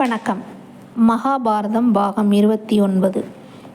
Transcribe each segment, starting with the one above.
வணக்கம். மகாபாரதம் பாகம் இருபத்தி ஒன்பது.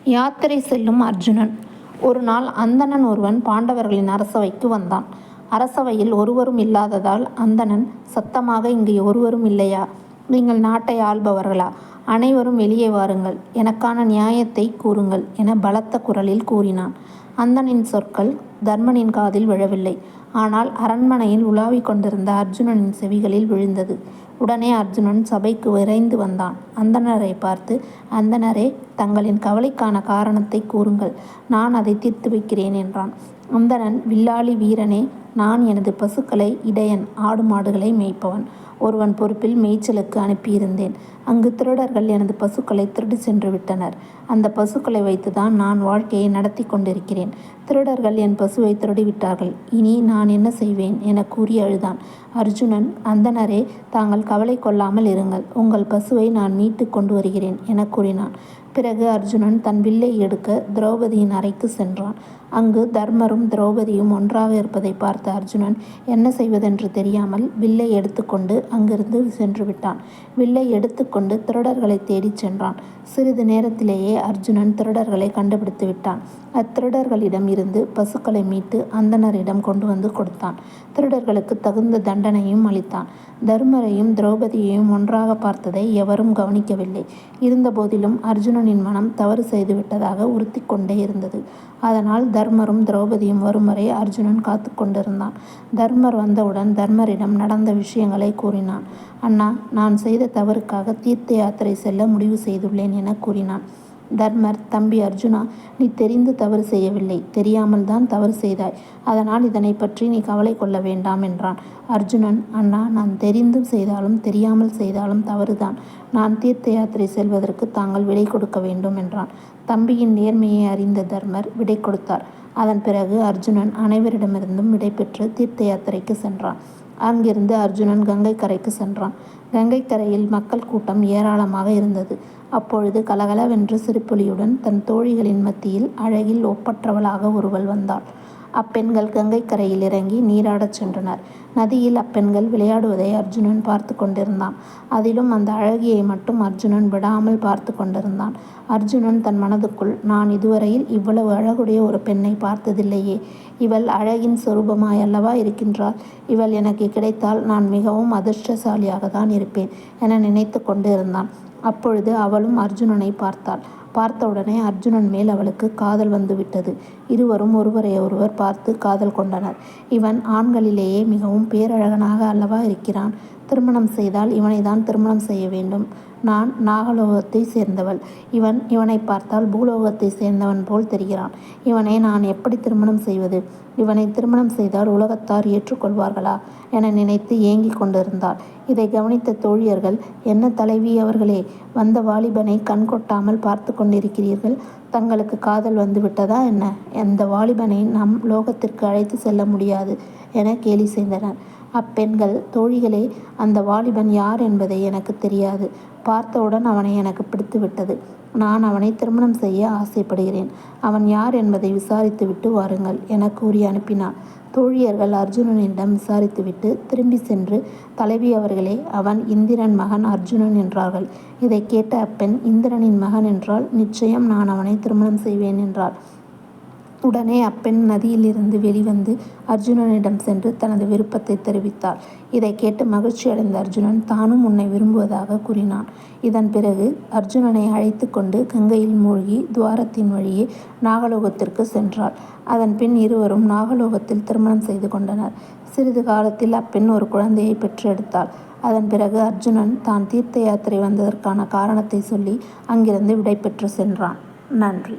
யாத்திரை செல்லும் அர்ஜுனன். ஒரு நாள் அந்தணன் ஒருவன் பாண்டவர்களின் அரசவைக்கு வந்தான். அரசவையில் ஒருவரும் இல்லாததால் அந்தணன் சத்தமாக இங்கு ஒருவரும் இல்லையா? நீங்கள் நாட்டை ஆள்பவர்களா? அனைவரும் வெளியே வாருங்கள். எனக்கான நியாயத்தை கூறுங்கள் என பலத்த குரலில் கூறினான். அந்தனின் சொற்கள் தர்மனின் காதில் விழவில்லை. ஆனால் அரண்மனையில் உலாவிக் கொண்டிருந்த அர்ஜுனனின் செவிகளில் விழுந்தது. உடனே அர்ஜுனன் சபைக்கு விரைந்து வந்தான். அந்தனரை பார்த்து அந்தனரே தங்களின் கவலைக்கான காரணத்தை கூறுங்கள். நான் அதை தீர்த்து வைக்கிறேன் என்றான். அந்தணன் வில்லாளி வீரனே நான் எனது பசுக்களை இடையன் ஆடு மாடுகளை மேய்ப்பவன். ஒருவன் பொறுப்பில் மேய்ச்சலுக்கு அனுப்பியிருந்தேன். அங்கு திருடர்கள் எனது பசுக்களை திருடி சென்று விட்டனர். அந்த பசுக்களை வைத்துதான் நான் வாழ்க்கையை நடத்தி கொண்டிருக்கிறேன். திருடர்கள் என் பசுவை திருடிவிட்டார்கள். இனி நான் என்ன செய்வேன்? என கூறி அழுதான். அர்ஜுனன் அந்தனரே தாங்கள் கவலை கொள்ளாமல் இருங்கள். உங்கள் பசுவை நான் மீட்டு கொண்டு வருகிறேன் என கூறினான். பிறகு அர்ஜுனன் தன் வில்லை எடுக்க திரௌபதியின் அறைக்கு சென்றான். அங்கு தர்மரும் திரௌபதியும் ஒன்றாக இருப்பதை பார்த்த அர்ஜுனன் என்ன செய்வதென்று தெரியாமல் வில்லை எடுத்துக்கொண்டு அங்கிருந்து சென்று விட்டான். வில்லை எடுத்துக்கொண்டு திருடர்களை தேடிச் சென்றான். சிறிது நேரத்திலேயே அர்ஜுனன் திருடர்களை கண்டுபிடித்து விட்டான். அத்திருடர்களிடம் இருந்து பசுக்களை மீட்டு அந்தனரிடம் கொண்டு வந்து கொடுத்தான். திருடர்களுக்கு தகுந்த தண்டனையும் அளித்தான். தர்மரையும் திரௌபதியையும் ஒன்றாக பார்த்ததை எவரும் கவனிக்கவில்லை. இருந்தபோதிலும் அர்ஜுனன் அர்ஜுனனின் மனம் தவறு செய்துவிட்டதாக உறுத்தி கொண்டே இருந்தது. அதனால் தர்மரும் திரௌபதியும் வரும் வரை அர்ஜுனன் காத்து கொண்டிருந்தான். தர்மர் வந்தவுடன் தர்மரிடம் நடந்த விஷயங்களை கூறினான். அண்ணா நான் செய்த தவறுக்காக தீர்த்த யாத்திரை செல்ல முடிவு செய்துள்ளேன் என கூறினான். தர்மர் தம்பி அர்ஜுனா நீ தெரிந்து தவறு செய்யவில்லை. தெரியாமல் தான் தவறு செய்தாய். அதனால் இதனை பற்றி நீ கவலை கொள்ள வேண்டாம் என்றான். அர்ஜுனன் அண்ணா நான் தெரிந்தும் செய்தாலும் தெரியாமல் செய்தாலும் தவறுதான். நான் தீர்த்த யாத்திரை செல்வதற்கு தாங்கள் விடை கொடுக்க வேண்டும் என்றான். தம்பியின் நேர்மையை அறிந்த தர்மர் விடை கொடுத்தார். அதன் பிறகு அர்ஜுனன் அனைவரிடமிருந்தும் விடை பெற்று தீர்த்த யாத்திரைக்கு சென்றான். அங்கிருந்து அர்ஜுனன் கங்கை கரைக்கு சென்றான். கங்கைக்கரையில் மக்கள் கூட்டம் ஏராளமாக இருந்தது. அப்பொழுது கலகலவென்று சிறுபொலியுடன் தன் தோழிகளின் மத்தியில் அழகில் ஒப்பற்றவளாக ஒருவள் வந்தாள். அப்பெண்கள் கங்கைக்கரையில் இறங்கி நீராடச் சென்றனர். நதியில் அப்பெண்கள் விளையாடுவதை அர்ஜுனன் பார்த்து கொண்டிருந்தான். அதிலும் அந்த அழகியை மட்டும் அர்ஜுனன் விடாமல் பார்த்து கொண்டிருந்தான். அர்ஜுனன் தன் மனதுக்குள் நான் இதுவரையில் இவ்வளவு அழகுடைய ஒரு பெண்ணை பார்த்ததில்லையே. இவள் அழகின் சொரூபமாய் அல்லவா இருக்கின்றாள்? இவள் எனக்கு கிடைத்தால் நான் மிகவும் அதிர்ஷ்டசாலியாக தான் இருப்பேன் என நினைத்து கொண்டு இருந்தான் அப்பொழுது அவளும் அர்ஜுனனை பார்த்தாள். பார்த்தவுடனே அர்ஜுனன் மேல் அவளுக்கு காதல் வந்துவிட்டது. இருவரும் ஒருவரை ஒருவர் பார்த்து காதல் கொண்டனர். இவன் ஆண்களிலேயே மிகவும் பேரழகனாக அல்லவா இருக்கிறான். திருமணம் செய்தால் இவனை தான் திருமணம் செய்ய வேண்டும். நான் நாகலோகத்தை சேர்ந்தவள். இவன் இவனை பார்த்தால் பூலோகத்தை சேர்ந்தவன் போல் தெரிகிறான். இவனை நான் எப்படி திருமணம் செய்வது? இவனை திருமணம் செய்தால் உலகத்தார் ஏற்றுக்கொள்வார்களா என நினைத்து ஏங்கிக் கொண்டிருந்தாள். இதை கவனித்த தோழியர்கள் என்ன தலைவி அவர்களே வந்த வாலிபனை கண் கொட்டாமல் பார்த்து கொண்டிருக்கிறீர்கள்? தங்களுக்கு காதல் வந்து விட்டதா என்ன அந்த வாலிபனை நம் லோகத்திற்கு அழைத்து செல்ல முடியாது என கேலி செய்தனர். அப்பெண்கள் தோழிகளே அந்த வாலிபன் யார் என்பதை எனக்கு தெரியாது. பார்த்தவுடன் அவனை எனக்கு பிடித்து விட்டது நான் அவனை திருமணம் செய்ய ஆசைப்படுகிறேன். அவன் யார் என்பதை விசாரித்துவிட்டு வாருங்கள் என கூறி அனுப்பினான். தோழியர்கள் அர்ஜுனனிடம் விசாரித்துவிட்டு திரும்பி சென்று தலைவி அவர்களே அவன் இந்திரன் மகன் அர்ஜுனன் என்றார்கள். இதை கேட்ட அப்பெண் இந்திரனின் மகன் என்றால் நிச்சயம் நான் அவனை திருமணம் செய்வேன் என்றாள். உடனே அப்பெண் நதியிலிருந்து வெளிவந்து அர்ஜுனனிடம் சென்று தனது விருப்பத்தை தெரிவித்தாள். இதை கேட்டு மகிழ்ச்சியடைந்த அர்ஜுனன் தானும் உன்னை விரும்புவதாக கூறினான். இதன் பிறகு அர்ஜுனனை அழைத்து கொண்டு கங்கையில் மூழ்கி துவாரத்தின் வழியே நாகலோகத்திற்கு சென்றாள். அதன் பின் இருவரும் நாகலோகத்தில் திருமணம் செய்து கொண்டனர். சிறிது காலத்தில் அப்பெண் ஒரு குழந்தையை பெற்றெடுத்தாள். அதன் பிறகு அர்ஜுனன் தான் தீர்த்த யாத்திரை வந்ததற்கான காரணத்தை சொல்லி அங்கிருந்து விடை பெற்று சென்றான். நன்றி.